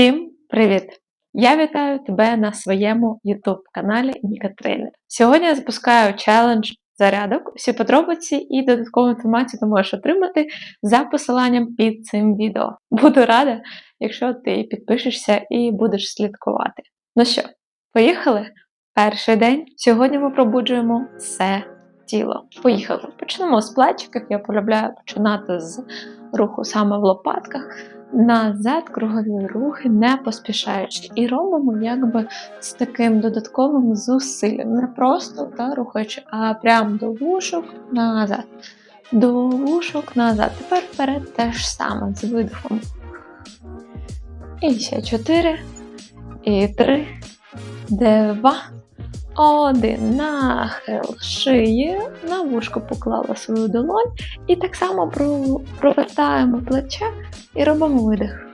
Всім привіт! Я вітаю тебе на своєму YouTube каналі Ніка Тренер. Сьогодні я запускаю челендж зарядок. Всі подробиці і додаткову інформацію ти можеш отримати за посиланням під цим відео. Буду рада, якщо ти підпишешся і будеш слідкувати. Ну що, поїхали? Перший день. Сьогодні ми пробуджуємо все тіло. Поїхали. Почнемо з плечиків. Я полюбляю починати з руху саме в лопатках назад кругові рухи, не поспішаючи. І робимо якби з таким додатковим зусиллям. Не просто та рухаючи, а прямо до вушок назад. До вушок назад. Тепер вперед те ж саме з видихом. І ще чотири. І три, два. Один нахил шиї, на вушко поклала свою долонь і так само провертаємо плече і робимо видих.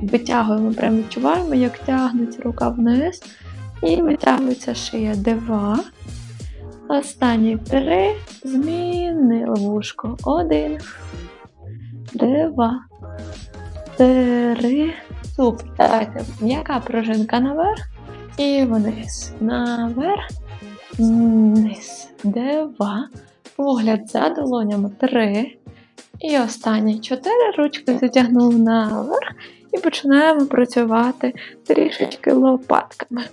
Витягуємо, прямо відчуваємо, як тягнеться рука вниз. І витягується шия. Два. Останні три. Змінили вушко. Один. Два. Три. Супер. Давайте. М'яка пружинка наверх. І вниз. Наверх. Вниз. Два. Погляд за долонями. Три. І останні чотири ручки затягнули наверх і починаємо працювати трішечки лопатками.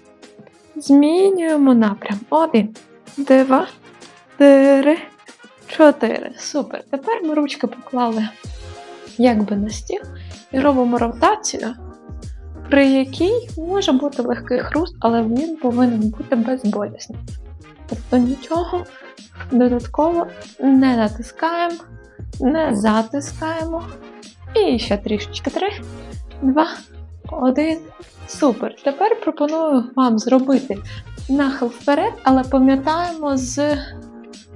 Змінюємо напрям. Один, два, три, чотири. Супер. Тепер ми ручки поклали якби на стіл і робимо ротацію, при якій може бути легкий хруст, але він повинен бути безболісним. Тобто нічого додатково не натискаємо не затискаємо. І ще трішечки. Три, два, один. Супер. Тепер пропоную вам зробити нахил вперед, але пам'ятаємо з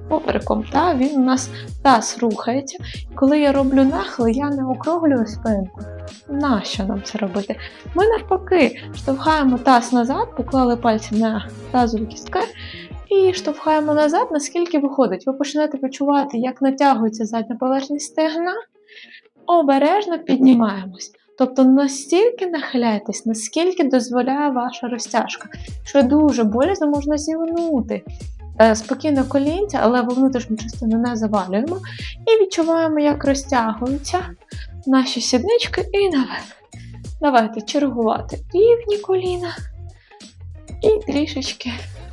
попереком. Та? Він у нас таз рухається. Коли я роблю нахил, я не округлюю спинку. Нащо нам це робити? Ми навпаки штовхаємо таз назад, поклали пальці на тазові кістки і штовхаємо назад, наскільки виходить. Ви почнете відчувати, як натягується задня поверхність стегна. Обережно піднімаємось. Тобто настільки нахиляйтесь, наскільки дозволяє ваша розтяжка, що дуже болісно можна зігнути. Е, спокійно колінця, але во внутрішню частину не завалюємо. І відчуваємо, як розтягуються наші сіднички і наверх. Давайте чергувати рівні коліна. І трішечки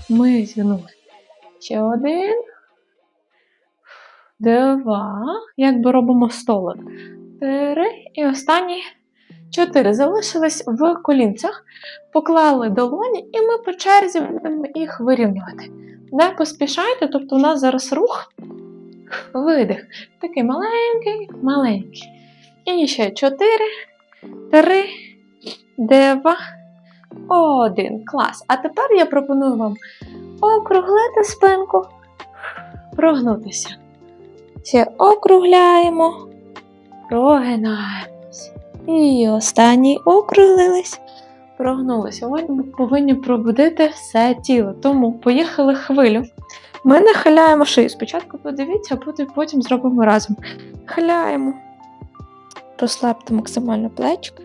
ми зігнули. Ще один. Два. Якби робимо столик. Три. І останні чотири. Залишились в колінцях. Поклали долоні, і ми по черзі будемо їх вирівнювати. Не поспішайте, тобто у нас зараз рух, видих. Такий маленький, маленький. І ще чотири, три, два. Один. Клас. А тепер я пропоную вам округлити спинку, прогнутися. Ще округляємо, прогинаємось. І останній округлились, прогнулися. Ми повинні пробудити все тіло. Тому поїхали хвилю. Ми нахиляємо шию. Спочатку подивіться, а потім зробимо разом. Нахиляємо, розслабте максимально плечки.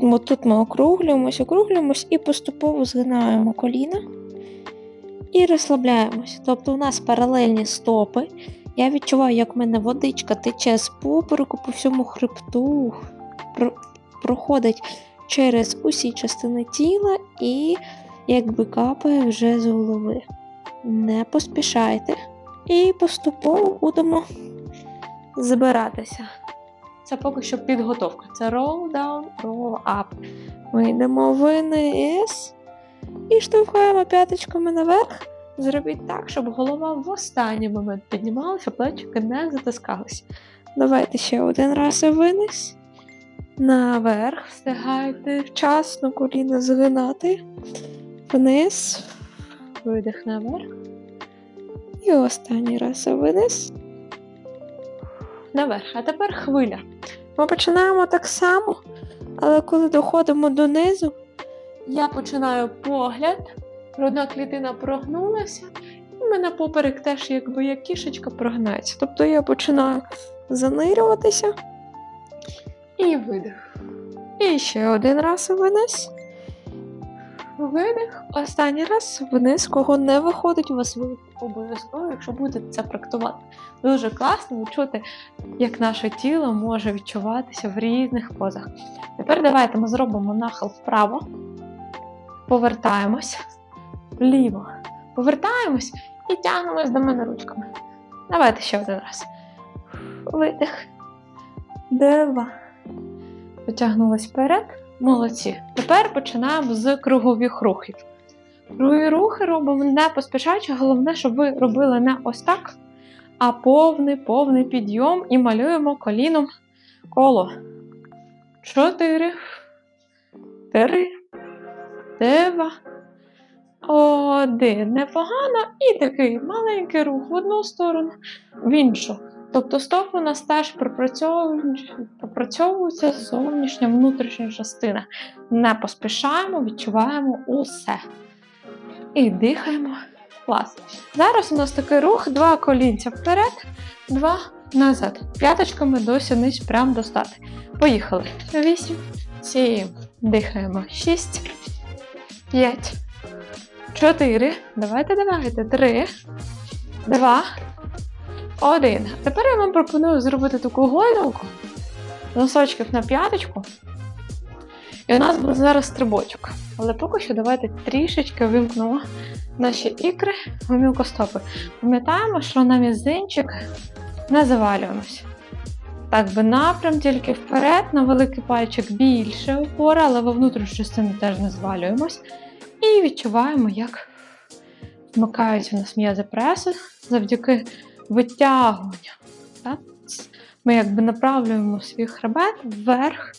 Бо тут ми округлюємось, округлюємось і поступово згинаємо коліна і розслабляємось. Тобто у нас паралельні стопи. Я відчуваю, як в мене водичка тече з попереку по всьому хребту, проходить через усі частини тіла і якби капає вже з голови. Не поспішайте. І поступово будемо збиратися. Це поки що підготовка. Це roll down, roll up. Ми йдемо вниз і штовхаємо п'яточками наверх. Зробіть так, щоб голова в останній момент піднімалася, плечики не затискалися. Давайте ще один раз вниз. Наверх. Встигайте вчасно коліна згинати. Вниз. Видих наверх. І останній раз вниз. Наверх. А тепер хвиля. Ми починаємо так само, але коли доходимо донизу, я починаю погляд, грудна клітина прогнулася, і мене поперек теж, якби як кішечка прогнається. Тобто я починаю занирюватися і видих. І ще один раз вниз. Видих. Останній раз вниз, кого не виходить, у вас ви обов'язково, якщо будете це практикувати. Дуже класно відчути, як наше тіло може відчуватися в різних позах. Тепер давайте ми зробимо нахил вправо, повертаємось вліво, повертаємось і тягнемось до мене ручками. Давайте ще один раз. Видих. Два. Потягнулись вперед. Молодці. Тепер починаємо з кругових рухів. Кругові рухи робимо не поспішаючи, головне, щоб ви робили не ось так, а повний повний підйом і малюємо коліном коло. Чотири. Три. Два. Один. Непогано. І такий маленький рух в одну сторону, в іншу. Тобто стоп у нас теж пропрацьовується зовнішня внутрішня частина. Не поспішаємо, відчуваємо усе. І дихаємо. Клас. Зараз у нас такий рух: два колінця вперед, два назад. П'яточками до сіниць прямо достати. Поїхали. Вісім, сім. Дихаємо. Шість, п'ять, чотири. Давайте, давайте. Три, два, один. Тепер я вам пропоную зробити таку гойдалку, носочків на п'яточку. І у нас буде зараз стрибочок. Але поки що давайте трішечки вимкнемо наші ікри в мілкостопи. Пам'ятаємо, що на мізинчик не завалюємось. Так би напрям тільки вперед, на великий пальчик більше опора, але во внутрішню частину теж не звалюємось. І відчуваємо, як вмикаються у нас м'язи преси завдяки витягування. Ми якби направлюємо свій хребет вверх,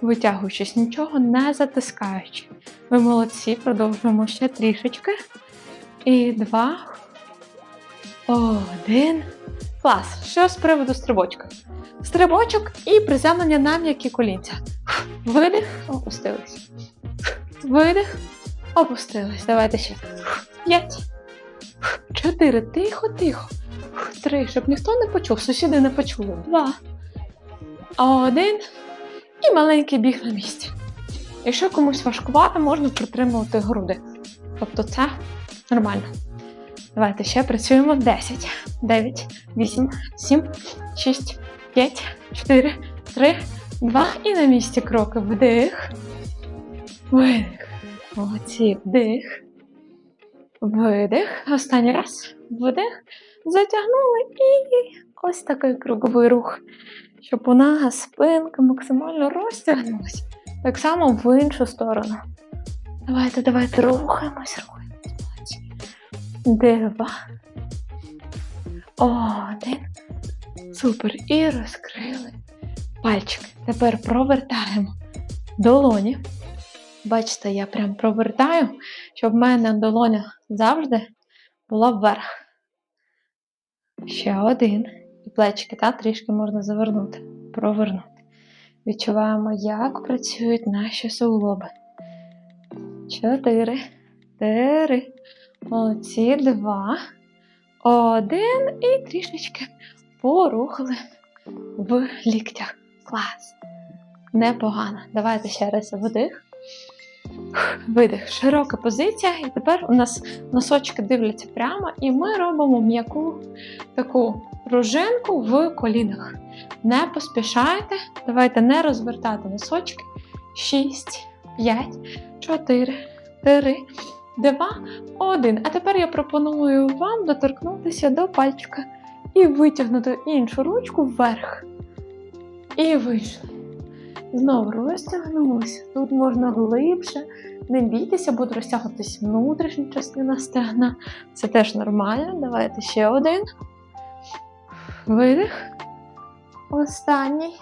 витягуючись, нічого не затискаючи. Ви молодці, продовжуємо ще трішечки. І два. Один. Клас. Що з приводу стрибочка? Стрибочок і приземлення на м'які колінця. Видих, опустились. Видих, опустились. Давайте ще. П'ять. Чотири. Тихо, тихо. Три, щоб ніхто не почув, сусіди не почули. Два. Один. І маленький біг на місці. Якщо комусь важкувато, можна притримувати груди. Тобто це нормально. Давайте ще працюємо 10, 9, 8, 7, 6, 5, 4, 3, 2 і на місці кроки. Вдих. Видих. Молодці. Вдих. Видих. Останній раз. Вдих. Затягнули і ось такий круговий рух, щоб у нас спинка максимально розтягнулась. Так само в іншу сторону. Давайте, давайте, рухаємось, рухаємось. Два. Один. Супер. І розкрили пальчики. Тепер провертаємо долоні. Бачите, я прям провертаю, щоб в мене долоня завжди була вверх. Ще один. І плечики, та трішки можна завернути, провернути. Відчуваємо, як працюють наші суглоби. Чотири. Три. Молодці. Два. Один. І трішечки порухали в ліктях. Клас. Непогано. Давайте ще раз вдих. Видих. Широка позиція. І тепер у нас носочки дивляться прямо, і ми робимо м'яку таку пружинку в колінах. Не поспішайте. Давайте не розвертати носочки. 6, 5, 4, 3, 2, 1. А тепер я пропоную вам доторкнутися до пальчика і витягнути іншу ручку вверх. І вийшли. Знову розтягнулися. Тут можна глибше. Не бійтеся, буде розтягнутися внутрішня частина стегна. Це теж нормально. Давайте ще один. Видих. Останній.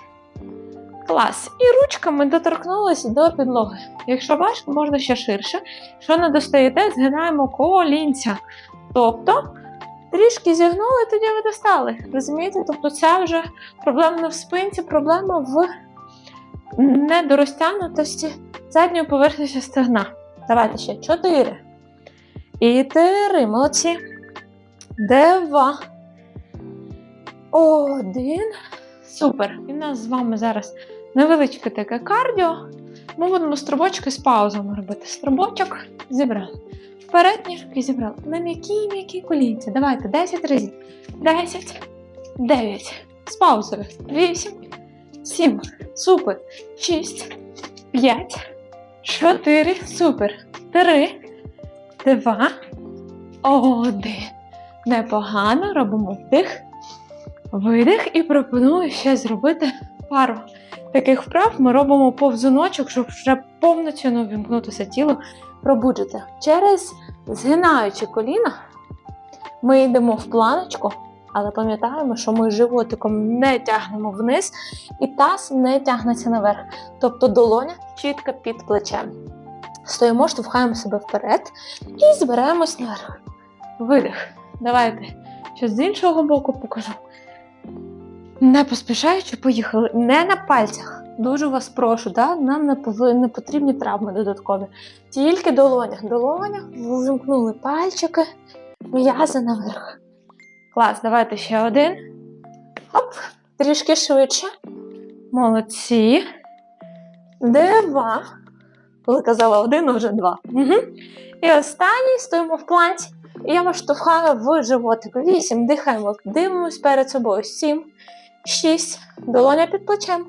Клас. І ручками доторкнулися до підлоги. Якщо важко, можна ще ширше. Якщо не достаєте, згинаємо колінця. Тобто, трішки зігнули, тоді ви достали. Розумієте? Тобто, це вже проблема не в спинці, проблема в недорозтягнутості задньої поверхні стегна. Давайте ще чотири. І три. Молодці. Два. Один. Супер. І в нас з вами зараз невеличке таке кардіо. Ми будемо стрибочки з паузами робити. Стрибочок зібрали. Вперед ніжки зібрали. На м'якій м'якій колінці. Давайте 10 разів. 10, 9. З паузою. 8, 7. Супер. 6, 5, 4. Супер. 3, 2, 1. Непогано. Робимо вдих, видих і пропоную ще зробити пару таких вправ. Ми робимо повзуночок, щоб вже повноцінно вімкнутися тіло, пробуджити. Через згинаючи коліна, ми йдемо в планочку, але пам'ятаємо, що ми животиком не тягнемо вниз, і таз не тягнеться наверх. Тобто долоня чітко під плечем. Стоїмо, штовхаємо себе вперед і збираємось наверх. Видих. Давайте ще з іншого боку покажу. Не поспішаючи, поїхали. Не на пальцях. Дуже вас прошу, да? нам не, не потрібні травми додаткові. Тільки долоня. Долоня, вимкнули пальчики, м'язи наверх. Клас, давайте ще один. Оп, трішки швидше. Молодці. Два. Коли казала один, вже два. Угу. І останній стоїмо в планці. І я вас штовхаю в животик. Вісім. Дихаємо, дивимось перед собою. Сім, шість. Долоня під плечем.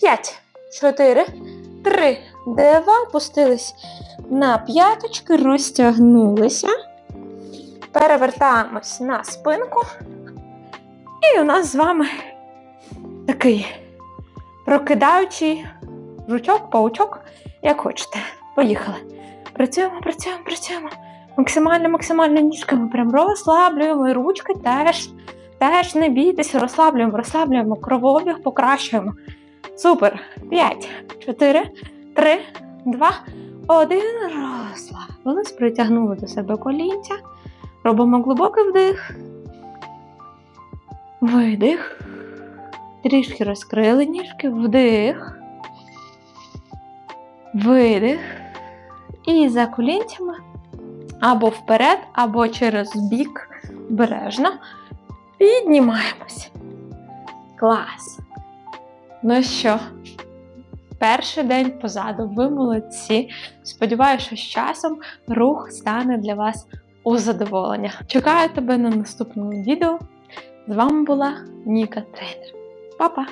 П'ять, чотири, три, два. Опустились на п'яточки, розтягнулися. Перевертаємось на спинку. І у нас з вами такий прокидаючий жучок, паучок, як хочете. Поїхали. Працюємо, працюємо, працюємо. Максимально, максимально ніжками прям розслаблюємо і ручки теж, теж не бійтеся, розслаблюємо, розслаблюємо, кровообіг покращуємо. Супер. 5, 4, 3, 2, 1. Розслабились, притягнули до себе колінця. Робимо глибокий вдих. Видих. Трішки розкрили ніжки, вдих. Видих. І за колінцями або вперед, або через бік бережно. Піднімаємось. Клас. Ну що, перший день позаду, ви молодці. Сподіваюся, що з часом рух стане для вас у задоволення. Чекаю тебе на наступному відео. З вами була Ніка Тренер. Па-па!